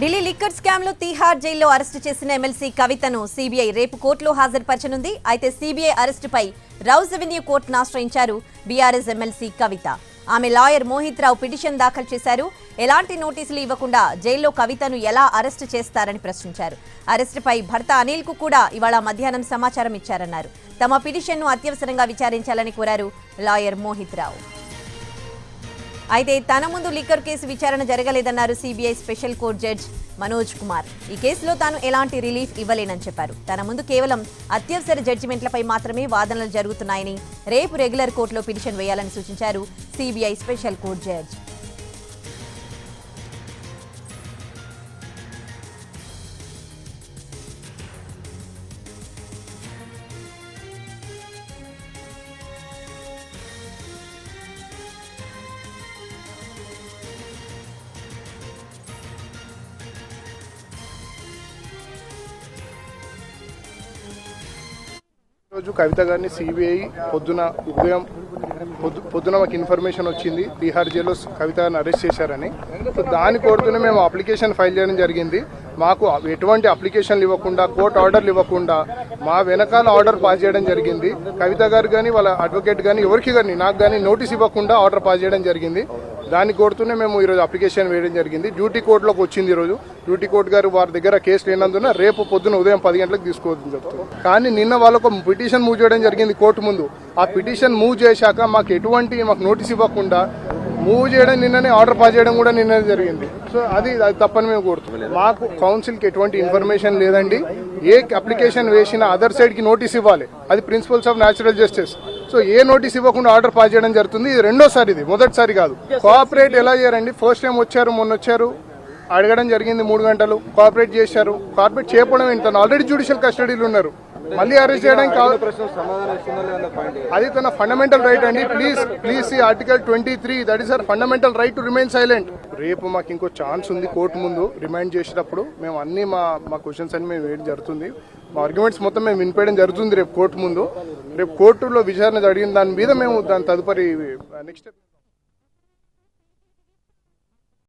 Delhi liquor స్కామ్లో తీహార్ జైల్లో arrest చేసిన ఎమ్మెల్సీ కవితను సీబీఐ రేపు కోర్టులో హాజరుపరచనుంది. అయితే సీబీఐ అరెస్టుపై రౌజ్ అవెన్యూ కోర్టును ఆశ్రయించారు బీఆర్ఎస్ ఎమ్మెల్సీ కవిత. ఆమె లాయర్ మోహిత్ రావు పిటిషన్ దాఖలు చేశారు. ఎలాంటి నోటీసులు ఇవ్వకుండా జైల్లో కవితను ఎలా అరెస్టు చేస్తారని ప్రశ్నించారు. అరెస్టుపై భర్త అనిల్కు కూడా ఇవాళ మధ్యాహ్నం సమాచారం ఇచ్చారన్నారు. తమ పిటిషన్ను అత్యవసరంగా విచారించాలని కోరారు లాయర్ మోహిత్ రావు. అయితే తన ముందు లిక్కర్ కేసు విచారణ జరగలేదన్నారు CBI special court judge Manoj Kumar. ఈ కేసులో తాను ఎలాంటి రిలీఫ్ ఇవ్వలేనని చెప్పారు. తన ముందు కేవలం అత్యవసర జడ్జిమెంట్లపై మాత్రమే వాదనలు జరుగుతున్నాయని రేపు రెగ్యులర్ కోర్టులో పిటిషన్ వేయాలని సూచించారు సిబిఐ స్పెషల్ కోర్ట్ జడ్జ్. రోజు కవిత గారిని సిబిఐ పొద్దున ఉదయం పొద్దు పొద్దున మాకు ఇన్ఫర్మేషన్ వచ్చింది. బీహార్ జైల్లో కవిత గారిని అరెస్ట్ చేశారని. సో దాని కోరుతూనే మేము అప్లికేషన్ ఫైల్ చేయడం జరిగింది. మాకు ఎటువంటి అప్లికేషన్లు ఇవ్వకుండా కోర్టు ఆర్డర్లు ఇవ్వకుండా మా వెనకాల ఆర్డర్ పాస్ చేయడం జరిగింది. కవిత గారు కానీ వాళ్ళ అడ్వకేట్ కానీ ఎవరికి కానీ నాకు కానీ నోటీస్ ఇవ్వకుండా ఆర్డర్ పాస్ చేయడం జరిగింది. దాన్ని కోరుతూనే మేము ఈరోజు అప్లికేషన్ వేయడం జరిగింది. డ్యూటీ కోర్టులోకి వచ్చింది ఈరోజు. డ్యూటీ కోర్టు గారు వారి దగ్గర కేసు లేనందున రేపు పొద్దున ఉదయం పది గంటలకు తీసుకోవద్దని చెప్తారు. కానీ నిన్న వాళ్ళకు పిటిషన్ మూవ్ చేయడం జరిగింది కోర్టు ముందు. ఆ పిటిషన్ మూవ్ చేశాక మాకు ఎటువంటి మాకు నోటీస్ ఇవ్వకుండా మూవ్ చేయడం నిన్ననే ఆర్డర్ పాస్ చేయడం కూడా నిన్ననే జరిగింది. సో అది అది తప్పని మేము కోరుతున్నాం. మాకు కౌన్సిల్కి ఎటువంటి ఇన్ఫర్మేషన్ లేదండి. ఏ అప్లికేషన్ వేసినా అదర్ సైడ్కి నోటీస్ ఇవ్వాలి. అది principles of natural justice. So A notice ఇవ్వకుండా ఆర్డర్ పాస్ చేయడం జరుగుతుంది. ఇది రెండోసారి ఇది మొదటిసారి కాదు. కోఆపరేట్ ఎలా చేయరండి ఫస్ట్ టైం వచ్చారు మొన్న వచ్చారు అడగడం జరిగింది మూడు గంటలు. కోఆపరేట్ చేశారు. కోఆపరేట్ చేయడం ఏంటని ఆల్రెడీ జ్యుడిషియల్ కస్టడీలో ఉన్నారు. మళ్ళీ అరెస్ట్ చేయడానికి అది తన ఫండమెంటల్ రైట్ అండి. ప్లీజ్ ప్లీజ్ ఈ article twenty three that is a fundamental right to remain silent రేపు మాకు ఇంకో ఛాన్స్ ఉంది కోర్టు ముందు. రిమైండ్ చేసేటప్పుడు మేము అన్ని మా మా క్వశ్చన్స్ అన్ని మేము వేయడం జరుగుతుంది. మా ఆర్గ్యుమెంట్స్ మొత్తం మేము వినిపేయడం జరుగుతుంది రేపు కోర్టు ముందు. రేపు కోర్టులో విచారణ జరిగిన దాని మీద మేము దాని తదుపరి నెక్స్ట్ స్టెప్